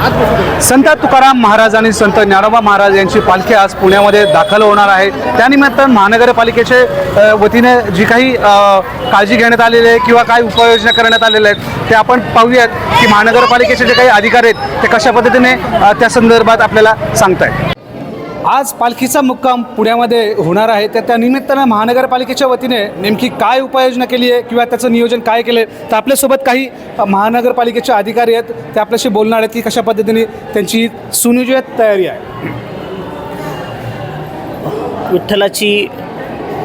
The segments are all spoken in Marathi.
संत तुकाराम महाराज आणि संत ज्ञानोबा महाराज यांची पालखी आज पुण्यामध्ये दाखल होणार आहे. त्यानिमित्त महानगरपालिकेचे वतीने जी काही काळजी घेण्यात आलेली आहे किंवा काही उपाययोजना करण्यात आलेल्या आहेत ते आपण पाहूयात की महानगरपालिकेचे जे काही अधिकारी आहेत ते कशा पद्धतीने त्या संदर्भात आपल्याला सांगतायत. आज पालखीचा मुक्काम पुण्यामध्ये होणार आहे. तर त्या निमित्तानं महानगरपालिकेच्या वतीने नेमकी काय उपाययोजना केली आहे किंवा त्याचं नियोजन काय केलं आहे तर आपल्यासोबत काही महानगरपालिकेचे अधिकारी आहेत. ते आपल्याशी बोलणार आहेत की कशा पद्धतीने त्यांची सुनियोजित तयारी आहे. विठ्ठलाची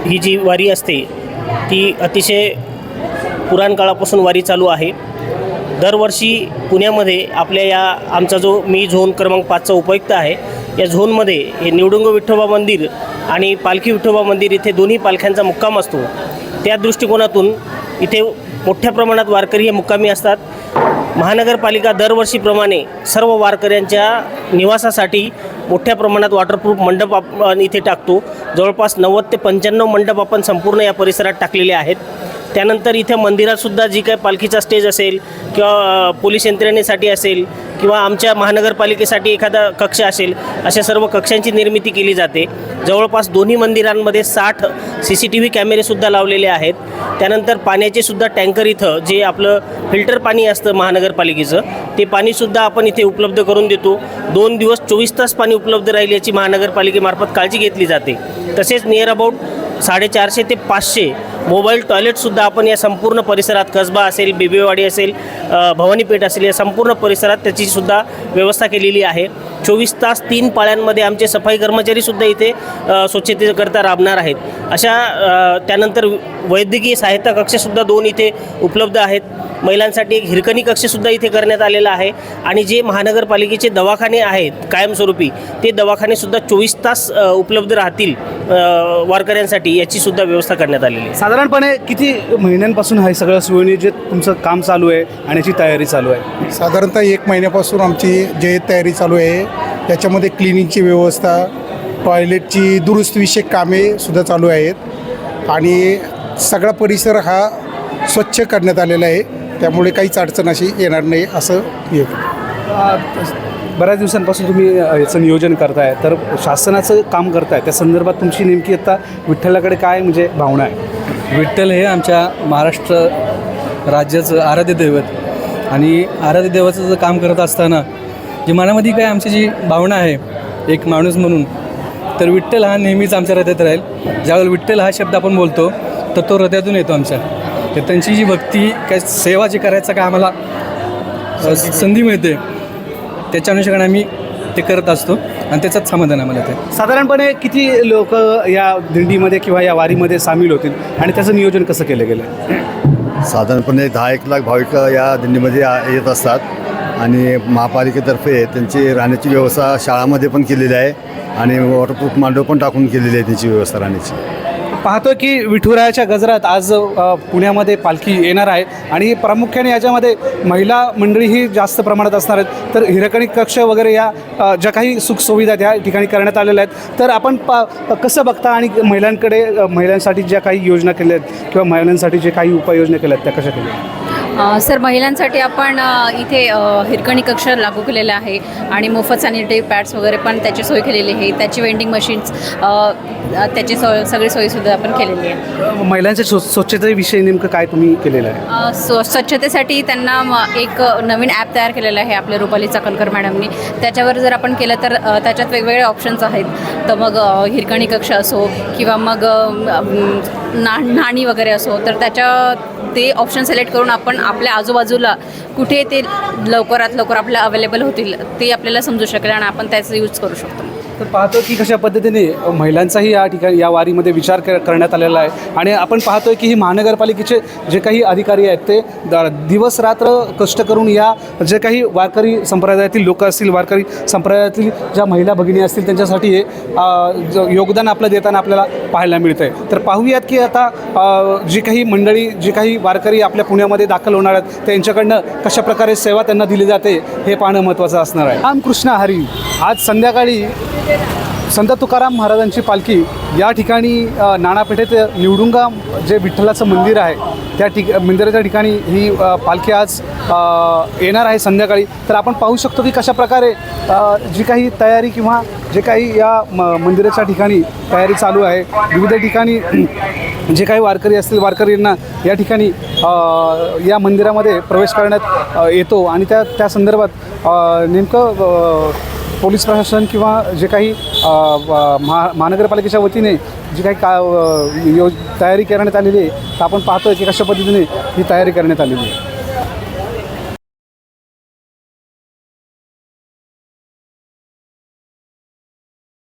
ही जी वारी असते ती अतिशय पुराण काळापासून वारी चालू आहे. दरवर्षी पुण्यामध्ये आपल्या या आमचा जो मी झोन क्रमांक पाचचा उपयुक्त आहे या झोनमध्ये हे निवडुंग विठोबा मंदिर आणि पालखी विठोबा मंदिर इथे दोन्ही पालख्यांचा मुक्काम असतो. त्या दृष्टिकोनातून इथे मोठ्या प्रमाणात वारकरी हे मुक्कामी असतात. महानगरपालिका दरवर्षीप्रमाणे सर्व वारकऱ्यांच्या निवासासाठी मोठ्या प्रमाणात वॉटरप्रूफ मंडप आपण इथे टाकतो. जवळपास नव्वद ते पंच्याण्णव मंडप आपण संपूर्ण या परिसरात टाकलेले आहेत. त्यानंतर इथे मंदिरातसुद्धा जी काही पालखीचा स्टेज असेल किंवा पोलीस यंत्रणेसाठी असेल किंवा आमच्या महानगरपालिकेसाठी एखादा कक्ष असेल अशा सर्व कक्षांची निर्मिती केली जाते. जवळपास दोन्ही मंदिरांमध्ये साठ सी सी टी व्ही कॅमेरेसुद्धा लावलेले आहेत. त्यानंतर पाण्याचे सुद्धा टँकर इथं जे आपलं फिल्टर पाणी असतं महानगरपालिकेचं ते पाणीसुद्धा आपण इथे उपलब्ध करून देतो. दोन दिवस चोवीस तास पाणी उपलब्ध राहील याची महानगरपालिकेमार्फत काळजी घेतली जाते. तसेच नियर अबाउट साडेचारशे ते पाचशे मोबाईल टॉयलेटसुद्धा आपण या संपूर्ण परिसरात कसबा असेल बिबेवाडी असेल भवानीपेठ असेल या संपूर्ण परिसरात त्याचीसुद्धा व्यवस्था केलेली आहे. चोवीस तास तीन पाळ्यांमध्ये आमचे सफाई कर्मचारीसुद्धा इथे स्वच्छतेकरता राबणार आहेत. अशा त्यानंतर वैद्यकीय सहायता कक्षसुद्धा दोन इथे उपलब्ध आहेत. महिलांसाठी एक हिरकणी कक्षसुद्धा इथे करण्यात आलेला आहे. आणि जे महानगरपालिकेचे दवाखाने आहेत कायमस्वरूपी ते दवाखानेसुद्धा चोवीस तास उपलब्ध राहतील. वारकऱ्यांसाठी याचीसुद्धा व्यवस्था करण्यात आलेली आहे. साधारणपणे किती महिन्यांपासून हे सगळं सुनियोजित तुमचं काम चालू आहे आणि याची तयारी चालू आहे? साधारणतः एक महिन्यापासून आमची जे तयारी चालू आहे त्याच्यामध्ये क्लिनिंगची व्यवस्था टॉयलेटची दुरुस्तीविषयक कामे सुद्धा चालू आहेत आणि सगळा परिसर हा स्वच्छ करण्यात आलेला आहे. त्यामुळे काहीच अडचण अशी येणार नाही असं हे बऱ्याच दिवसांपासून तुम्ही याचं नियोजन करताय. तर शासनाचं काम करताय. त्या संदर्भात तुमची नेमकी आता विठ्ठलाकडे काय म्हणजे भावना आहे? विठ्ठल हे आमच्या महाराष्ट्र राज्याचं आराध्य दैवत. आणि आराध्य देवाचं जर काम करत असताना जी मनामध्ये काय आमची जी भावना आहे एक माणूस म्हणून तर विठ्ठल हा नेहमीच आमच्या हृदयात राहील. ज्यावेळेला विठ्ठल हा शब्द आपण बोलतो तर तो हृदयातून येतो आमच्या. तर त्यांची जी भक्ती काय सेवा जी करायचं काय आम्हाला संधी मिळते त्याच्या अनुषंगाने आम्ही ते करत असतो आणि त्याचाच समाधान आम्हाला ते. साधारणपणे किती लोक या दिंडीमध्ये किंवा या वारीमध्ये सामील होतील आणि त्याचं नियोजन कसं केलं गेलं? साधारणपणे दहा एक लाख भाविक या दिंडीमध्ये येत असतात आणि महापालिकेतर्फे त्यांची राहण्याची व्यवस्था शाळामध्ये पण केलेली आहे आणि वॉटरप्रूफ मांडव पण टाकून केलेली आहे त्यांची व्यवस्था राहण्याची. पाहतो की विठुरायाच्या गजरात आज पुण्यामध्ये पालखी येणार आहे आणि प्रामुख्याने याच्यामध्ये महिला मंडळीही जास्त प्रमाणात असणार आहेत. तर हिरकणी कक्ष वगैरे या ज्या काही सुखसुविधा त्या ठिकाणी करण्यात आलेल्या आहेत. तर आपण पा कसं बघता आणि महिलांकडे महिलांसाठी ज्या काही योजना केल्या आहेत किंवा महिलांसाठी जे काही उपाययोजना केल्या आहेत त्या कशा केल्या सर महिलांसाठी आपण इथे हिरकणी कक्ष लागू केलेला आहे आणि मोफत सॅनिटरी पॅड्स वगैरे पण त्याची सोय केलेली आहे. त्याची वेंडिंग मशीन्स त्याची सोय सगळी सोयीसुद्धा आपण केलेली आहे. महिलांच्या स्व स्वच्छतेविषयी नेमकं काय तुम्ही केलेलं आहे? स्व स्वच्छतेसाठी त्यांना एक नवीन ॲप तयार केलेलं आहे आपल्या रुपाली चाकणकर मॅडमनी त्याच्यावर जर आपण केलं तर त्याच्यात वेगवेगळे ऑप्शन्स आहेत. तर मग हिरकणी कक्ष असो किंवा मग ना नाणी वगैरे असो तर त्याच्या ते ऑप्शन सिलेक्ट करून आपण आपल्या आजूबाजूला कुठे ते लवकरात लवकर आपल्याला अवेलेबल होतील ते आपल्याला समजू शकेल आणि आपण त्याचा यूज करू शकतो. तर पाहतो की कशा पद्धतीने महिलांचाही या ठिकाणी या वारीमध्ये विचार कर करण्यात आलेला आहे. आणि आपण पाहतोय की ही महानगरपालिकेचे जे काही अधिकारी आहेत ते द- दिवस रात्र कष्ट करून या जे काही वारकरी संप्रदायातील लोक असतील वारकरी संप्रदायातील ज्या महिला भगिनी असतील त्यांच्यासाठी हे ज- योगदान आपलं देताना आपल्याला पाहायला मिळतं आहे तर पाहूयात की आता जी काही मंडळी जी काही वारकरी आपल्या पुण्यामध्ये दाखल होणार आहेत त्यांच्याकडनं कशा प्रकारे सेवा त्यांना दिली जाते हे पाहणं महत्त्वाचं असणार आहे. रामकृष्ण हरी. आज संध्याकाळी संत तुकाराम महाराजांची पालखी या ठिकाणी नाणापेठेत निवडुंगा जे विठ्ठलाचं मंदिर आहे त्या ठिक मंदिराच्या ठिकाणी ही पालखी आज येणार आहे संध्याकाळी. तर आपण पाहू शकतो की कशा प्रकारे जी काही तयारी किंवा जे काही या म मंदिराच्या ठिकाणी तयारी चालू आहे. विविध ठिकाणी जे काही वारकरी असतील वारकरींना या ठिकाणी या मंदिरामध्ये प्रवेश करण्यात येतो. आणि त्या त्या संदर्भात नेमकं पोलीस प्रशासन किंवा जे काही महा महानगरपालिकेच्या वतीने जी काही का यो योज तयारी करण्यात आलेली आहे तर आपण पाहतोय की कशा पद्धतीने ही तयारी करण्यात आलेली आहे.